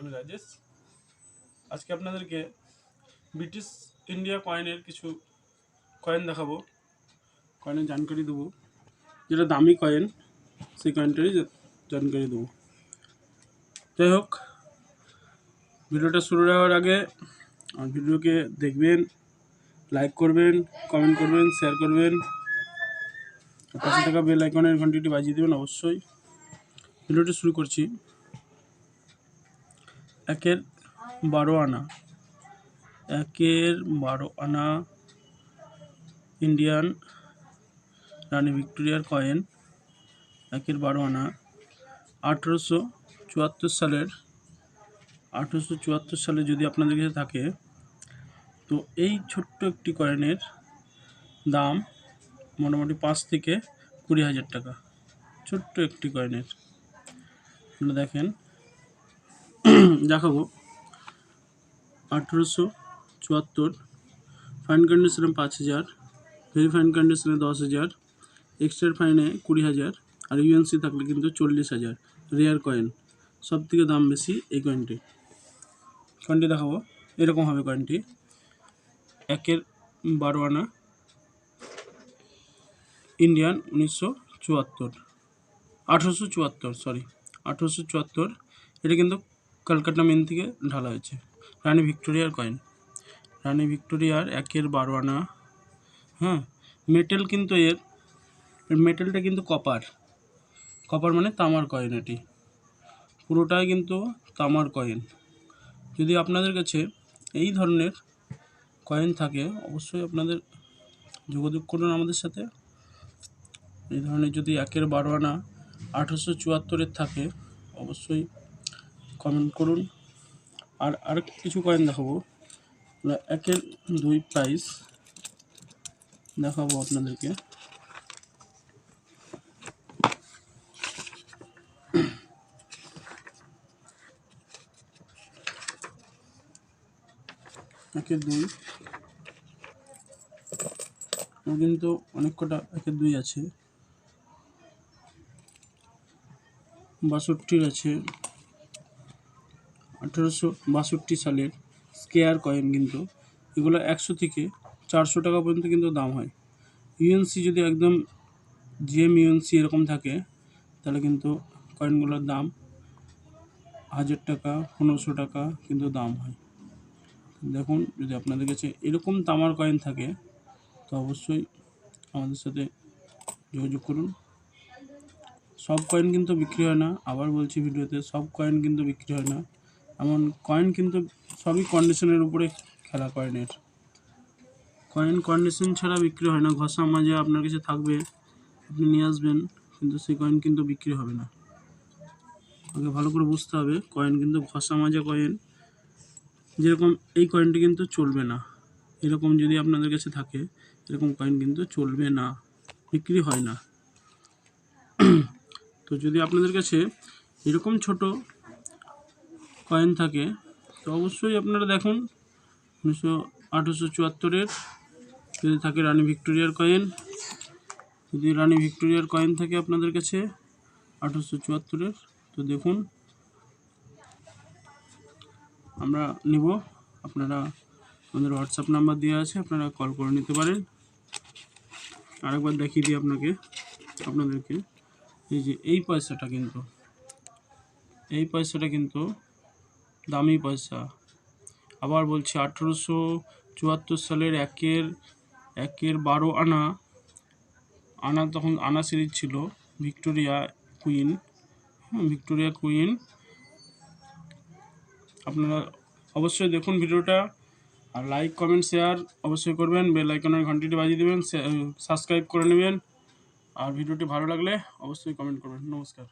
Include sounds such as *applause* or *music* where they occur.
আমি রাজেশ। আজকে আপনাদেরকে ব্রিটিশ ইন্ডিয়া কয়েনের কিছু কয়েন দেখাবো। কয়েনের জানকারি দেবো। যেটা দামি কয়েন, সেই কয়েনটারই জানকারি দেবো। যাই হোক, ভিডিওটা শুরু হওয়ার আগে আমার ভিডিওকে দেখবেন লাইক করবেন কমেন্ট করবেন শেয়ার করবেন। পাশে থাকা বেল আইকনের ঘন্টিটি বাজিয়ে দেবেন অবশ্যই। ভিডিওটি শুরু করছি। একের বারো আনা। একের বারো আনা ইন্ডিয়ান রানী ভিক্টোরিয়ার কয়েন। একের বারো আনা আঠেরোশো চুয়াত্তর সালের, আঠেরোশো চুয়াত্তর সালে যদি আপনাদের কাছে থাকে, তো এই ছোট্ট একটি কয়েনের দাম মোটামুটি পাঁচ থেকে কুড়ি হাজার টাকা। ছোট্ট একটি কয়েনের। দেখেন দেখাবো। আঠেরোশো চুয়াত্তর ফাইন কন্ডিশনে পাঁচ হাজার ভেরি ফাইন কন্ডিশনে দশ হাজার এক্সট্রা ফাইনে কুড়ি হাজার, আর ইউএনসি থাকলে কিন্তু চল্লিশ হাজার রেয়ার কয়েন সব থেকে দাম বেশি এই কয়েনটি কয়েনটি দেখাবো, এরকম হবে কয়েনটি একের বারো আনা ইন্ডিয়ান উনিশশো চুয়াত্তর, আঠেরোশো চুয়াত্তর সরি আঠেরোশো চুয়াত্তর, এটা কিন্তু কলকাতা মেন থেকে ঢালা হয়েছে। রানী ভিক্টোরিয়ার কয়েন। রানী ভিক্টোরিয়ার একের বারো আনা হ্যাঁ মেটেল কিন্তু এর এর মেটেলটা কিন্তু কপার কপার মানে তামার কয়েন এটি। পুরোটাই কিন্তু তামার কয়েন। যদি আপনাদের কাছে এই ধরনের কয়েন থাকে, অবশ্যই আপনাদের যোগাযোগ করুন আমাদের সাথে। এই ধরনের যদি একের বারো আনা আঠেরোশো চুয়াত্তরের থাকে, অবশ্যই কমেন্ট করুন। আর আর কিছু কয়েন দেখাবো। একের দুই প্রাইস দেখাবো আপনাদেরকে। একের দুই। কিন্তু অনেক কটা একের দুই আছে। বাষট্টির আছে। আঠেরোশো বাষট্টি সালের স্কেয়ার কয়েন কিন্তু এগুলো একশো থেকে চারশো টাকা পর্যন্ত কিন্তু দাম হয়। ইউএনসি যদি একদম জিএম ইউএনসি এরকম থাকে, তাহলে কিন্তু কয়েনগুলোর দাম হাজার টাকা, পনেরোশো টাকা কিন্তু দাম হয়। দেখুন, যদি আপনাদের কাছে এরকম তামার কয়েন থাকে, তো অবশ্যই আমাদের সাথে যোগাযোগ করুন। সব কয়েন কিন্তু বিক্রি হয় না। আবার বলছি ভিডিওতে, সব কয়েন কিন্তু বিক্রি হয় না। এমন কয়েন কিন্তু সবই কন্ডিশনের উপরে খেলা কয়েনের কয়েন কন্ডিশন ছাড়া বিক্রি হয় না। ঘষা মাঝে আপনার কাছে থাকবে, আপনি নিয়ে আসবেন, কিন্তু সেই কয়েন কিন্তু বিক্রি হবে না। আগে ভালো করে বুঝতে হবে কয়েন কিন্তু ঘষা মাজা কয়েন যেরকম এই কয়েনটি কিন্তু চলবে না। এরকম যদি আপনাদের কাছে থাকে, এরকম কয়েন কিন্তু চলবে না, বিক্রি হয় না। *clears throat* তো যদি আপনাদের কাছে এরকম ছোট কয়েন থাকে, তো অবশ্যই আপনারা দেখুন, উনিশশো আঠেরোশো চুয়াত্তরের যদি থাকে রানী ভিক্টোরিয়ার কয়েন। যদি রানী ভিক্টোরিয়ার কয়েন থাকে আপনাদের কাছে, আঠেরোশো চুয়াত্তরের, তো দেখুন, আমরা নিব। আপনারা আমাদের হোয়াটসঅ্যাপ নাম্বার দেওয়া আছে, আপনারা কল করে নিতে পারেন। আরেকবার দেখিয়ে দিই আপনাকে, আপনাদেরকে, এই যে এই পয়সাটা কিন্তু, এই পয়সাটা কিন্তু দামি পয়সা। আবার বলছি, আঠেরোশো চুয়াত্তর সালের একের একের বারো আনা আনা তখন আনা সিরিজ ছিল, ভিক্টোরিয়া কুইন। হ্যাঁ ভিক্টোরিয়া কুইন। আপনারা অবশ্যই দেখুন ভিডিওটা আর লাইক কমেন্ট শেয়ার অবশ্যই করবেন। বেল আইকনের ঘন্টিটি বাজিয়ে দেবেন সাবস্ক্রাইব করে নেবেন। আর ভিডিওটি ভালো লাগলে অবশ্যই কমেন্ট করবেন। নমস্কার।